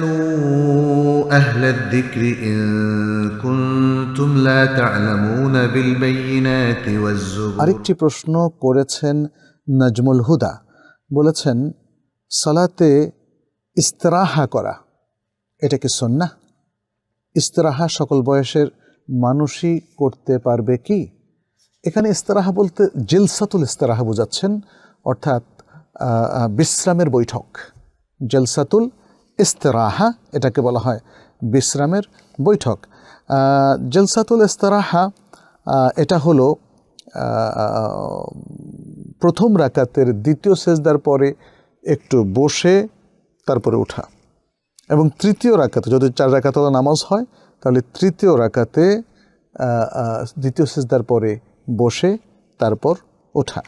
فاسألوا أهل الذكر إن كنتم لا تعلمون بالبينات والزبر আরেকটি প্রশ্ন করেছেন নাজমুল হুদা বলেছেন সালাতে ইস্তরাহা করা এটা কি সন্না ইস্তরাহা সকল বয়সের মানুষই করতে পারবে কি এখানে ইস্তরাহা বলতে জেলসাতুল ইস্তরাহা বোঝাচ্ছেন অর্থাৎ আহ, আহ, বিশ্রামের বৈঠক জেলসাতুল ইস্তরাহা, এটাকে বলা হয় বিশ্রামের বৈঠক। জেলসাতুল ইস্তরাহা এটা হলো প্রথম রাকাতের দ্বিতীয় সেজদার পরে একটু বসে তারপরে ওঠা এবং তৃতীয় রাকাতে, যদি চার রাকাত নামাজ হয়, তাহলে তৃতীয় রাকাতে দ্বিতীয় সেজদার পরে বসে তারপর ওঠা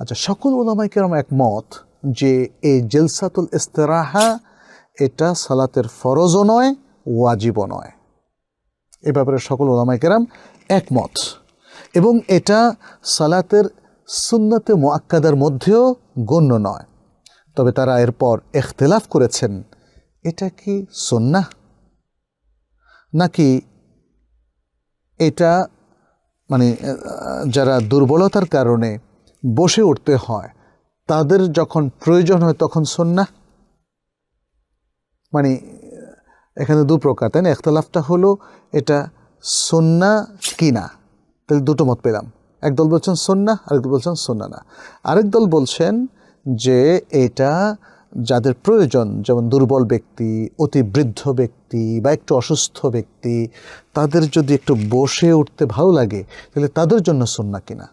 আচ্ছা সকল ওলামাই কেরম একমত যে এই জেলসাতুল ইস্তেরাহা এটা সালাতের ফরজও নয়, ওয়াজিবও নয়। এ ব্যাপারে সকল ওলামাই কেরাম একমত। এবং এটা সালাতের সুন্নতে মোয়াক্কাদার মধ্যেও গণ্য নয়। তবে তারা এরপর এখতেলাফ করেছেন, এটা কি সন্না নাকি এটা মানে যারা দুর্বলতার কারণে বসে উঠতে হয়, তাদের যখন প্রয়োজন হয় তখন সন্না মানে এখানে দু প্রকার, তাই না? একতলাফটা হলো এটা সন্না কি না? তাহলে দুটো মত পেলাম। একদল বলছেন সন্না, আরেক দল বলছেন সন্না না। আরেক দল বলছেন যে এটা যাদের প্রয়োজন, যেমন দুর্বল ব্যক্তি, অতি বৃদ্ধ ব্যক্তি বা একটু অসুস্থ ব্যক্তি, তাদের যদি একটু বসে উঠতে ভালো লাগে, তাহলে তাদের জন্য সন্না কিনা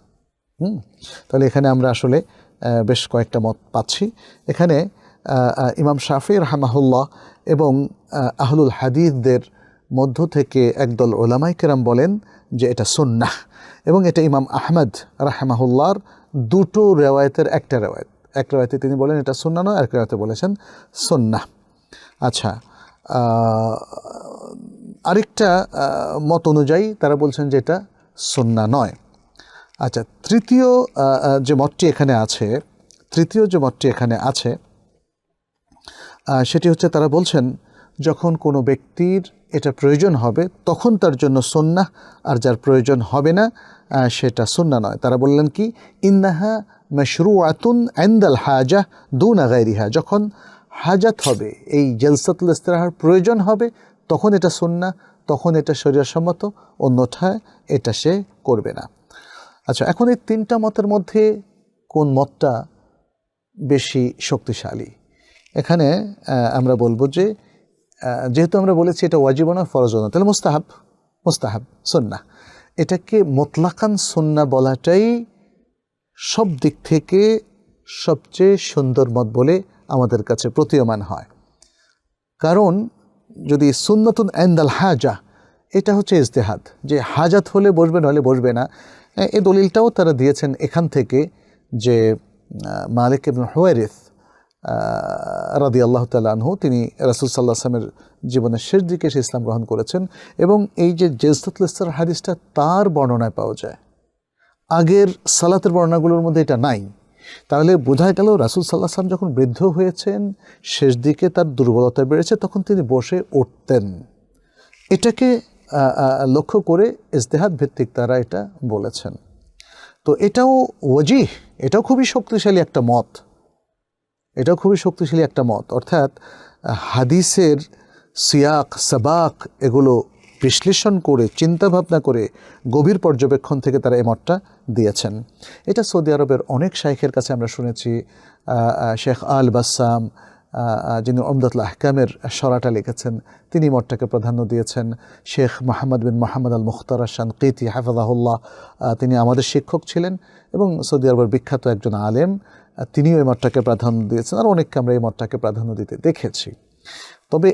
হুম? তাহলে এখানে আমরা আসলে বেশ কয়েকটা মত পাচ্ছি। এখানে ইমাম শাফি রাহমাহুল্লাহ এবং আহলুল হাদিদদের মধ্য থেকে একদল ওলামাই কেরাম বলেন যে এটা সুন্নাহ। এবং এটা ইমাম আহমদ রাহমাহুল্লাহর দুটো রেওয়ায়তের একটা রেওয়ায়ত। এক রেওয়ায়তে তিনি বলেন এটা সুন্না নয় এক রেওয়ায়তে বলেছেন সুন্নাহ। আচ্ছা আরেকটা মত অনুযায়ী তারা বলছেন যে এটা সুন্না নয়। আচ্ছা তৃতীয় যে মতটি এখানে আছে, তৃতীয় যে মতটি এখানে আছে সেটি হচ্ছে তারা বলছেন, যখন কোনো ব্যক্তির এটা প্রয়োজন হবে, তখন তার জন্য সন্না আর যার প্রয়োজন হবে না সেটা সন্না নয়। তারা বললেন কি, ইন্নাহা মশরু আতুন আন্দাল হাজা দুনা গাইরিহা যখন হাজাত হবে, এই জলসাতুল ইস্তেরাহার প্রয়োজন হবে, তখন এটা সন্না তখন এটা শরীরসম্মত অন্যথায় এটা সে করবে না। আচ্ছা এখন এই তিনটা মতের মধ্যে কোন মতটা বেশি শক্তিশালী? এখানে আমরা বলব যে যেহেতু আমরা বলেছি এটা ওয়াজিব না ফরজ না তাহলে মুস্তাহাব মুস্তাহাব সন্না এটাকে মোতলাকান সন্না বলাটাই সব দিক থেকে সবচেয়ে সুন্দর মত বলে আমাদের কাছে প্রতীয়মান হয়। কারণ, যদি সুন্নতুন এন্দাল হাজা, এটা হচ্ছে ইজতেহাদ, যে হাজাত হলে বসবে, নাহলে বসবে না। এ- দলিলটাও তারা দিয়েছেন এখান থেকে যে মালিক ইবন হুয়ারিস রাদি আল্লাহ আনহু, তিনি রাসুল সাল্লাহ আসলামের জীবনের শেষ দিকে এসে ইসলাম গ্রহণ করেছেন এবং এই যে জেজতুল ইস্তার হাদিসটা তার বর্ণনায় পাওয়া যায়। আগের সালাতের বর্ণনাগুলোর মধ্যে এটা নাই। তাহলে বোঝা গেল রাসুল সাল্লাহ আসলাম যখন বৃদ্ধ হয়েছেন, শেষ দিকে তার দুর্বলতা বেড়েছে, তখন তিনি বসে উঠতেন। এটাকে লক্ষ্য করে ইজতেহাদ ভিত্তিক তারা এটা বলেছেন। তো এটাও ওয়াজিহ, এটাও খুবই শক্তিশালী একটা মত। এটাও খুবই শক্তিশালী একটা মত। অর্থাৎ, হাদিসের সিয়াক, সাবাক এগুলো বিশ্লেষণ করে চিন্তা ভাবনা করে গভীর পর্যবেক্ষণ থেকে তারা এই মতটা দিয়েছেন। এটা সৌদি আরবের অনেক শাইখের কাছে আমরা শুনেছি শেখ আল বাসাম যিনি অমদাতুল আহকামের সরাটা লিখেছেন, তিনি এই মতটাকে প্রাধান্য দিয়েছেন। শেখ মোহাম্মদ বিন মোহাম্মদ আল মুখতার শান কেতি হাফাজাহুল্লাহ তিনি আমাদের শিক্ষক ছিলেন এবং সৌদি আরবের বিখ্যাত একজন আলেম। তিনিও এই মতটাকে প্রাধান্য দিয়েছেন। আর অনেককে আমরা এই মতটাকে প্রাধান্য দিতে দেখেছি। তবে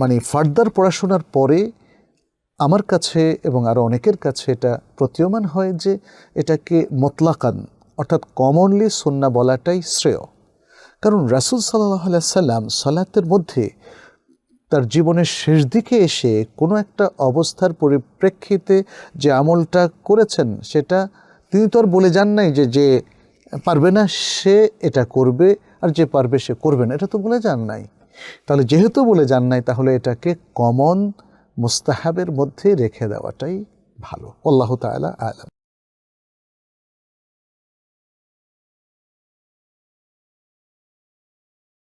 মানে ফার্দার পড়াশোনার পরে আমার কাছে এবং আরও অনেকের কাছে এটা প্রতীয়মান হয় যে এটাকে মতলাকান, অর্থাৎ কমনলি সন্না বলাটাই শ্রেয়। কারণ রাসুল সাল্লাহ সাল্লাম সালাতের মধ্যে তার জীবনের শেষ দিকে এসে কোনো একটা অবস্থার পরিপ্রেক্ষিতে যে আমলটা করেছেন, সেটা তিনি তো আর বলে যান নাই যে যে পারবে না, সে এটা করবে আর যে পারবে সে করবে না। এটা তো বলে যান নাই। তাহলে যেহেতু বলে যান নাই, তাহলে এটাকে কমন মুস্তাহাবের মধ্যে রেখে দেওয়াটাই ভালো। আল্লাহ তালা আলাম।